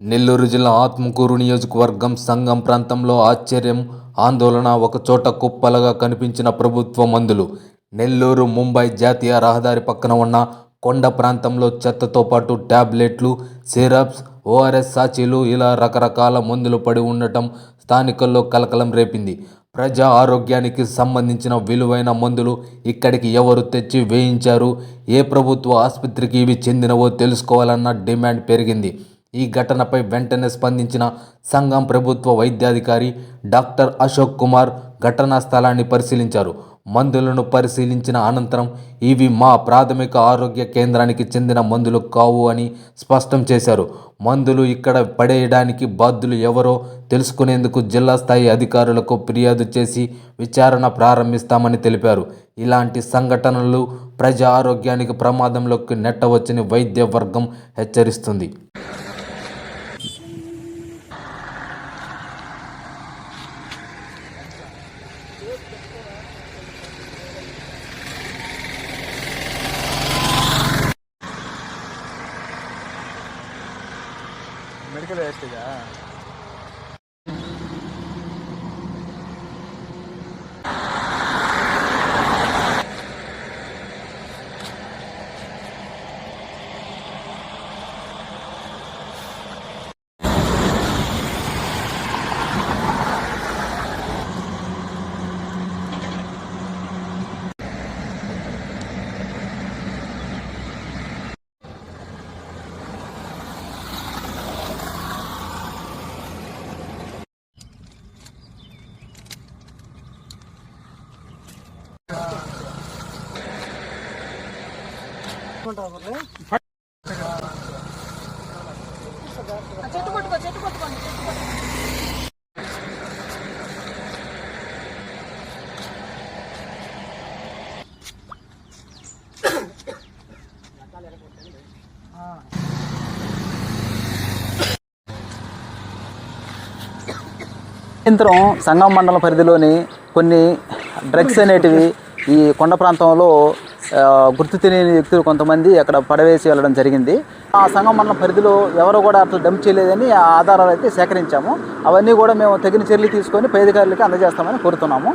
నెల్లూరు జిల్లా ఆత్మకూరు నియోజకవర్గం సంఘం ప్రాంతంలో ఆశ్చర్యం ఆందోళన ఒకచోట కుప్పలుగా కనిపించిన ప్రభుత్వ మందులు. నెల్లూరు ముంబై జాతీయ రహదారి పక్కన ఉన్న కొండ ప్రాంతంలో చెత్తతో పాటు ట్యాబ్లెట్లు సిరప్స్ ఓఆర్ఎస్ సాచీలు ఇలా రకరకాల మందులు పడి ఉండటం స్థానికుల్లో కలకలం రేపింది. ప్రజా ఆరోగ్యానికి సంబంధించిన విలువైన మందులు ఇక్కడికి ఎవరు తెచ్చి వేయించారు? ఏ ప్రభుత్వ ఆసుపత్రికి ఇవి చెందినవో తెలుసుకోవాలన్న డిమాండ్ పెరిగింది. ఈ ఘటనపై వెంటనే స్పందించిన సంఘం ప్రభుత్వ వైద్యాధికారి డాక్టర్ అశోక్ కుమార్ ఘటనా స్థలాన్ని పరిశీలించారు. మందులను పరిశీలించిన అనంతరం ఇవి మా ప్రాథమిక ఆరోగ్య కేంద్రానికి చెందిన మందులు కావు అని స్పష్టం చేశారు. మందులు ఇక్కడ పడేయడానికి బాధ్యులు ఎవరో తెలుసుకునేందుకు జిల్లా స్థాయి అధికారులకు ఫిర్యాదు చేసి విచారణ ప్రారంభిస్తామని తెలిపారు. ఇలాంటి సంఘటనలు ప్రజా ఆరోగ్యానికి ప్రమాదంలోకి నెట్టవచ్చని వైద్య వర్గం హెచ్చరిస్తుంది. மெடிக்கல் வேஸ்டேஜா చెట్టు పట్టుకో చెట్టు చెట్టు సాయంత్రం సంగం మండలం పరిధిలోని కొన్ని డ్రగ్స్ అనేటివి ఈ కొండ ప్రాంతంలో గుర్తు తెలియని వ్యక్తులు కొంతమంది అక్కడ పడవేసి వెళ్ళడం జరిగింది. ఆ సంఘం మండలం పరిధిలో ఎవరు కూడా అట్లా డంప్ చేయలేదని ఆ ఆధారాలు అయితే సేకరించాము. అవన్నీ కూడా మేము తగిన చర్యలు తీసుకొని పై అధికారులకి అందజేస్తామని కోరుతున్నాము.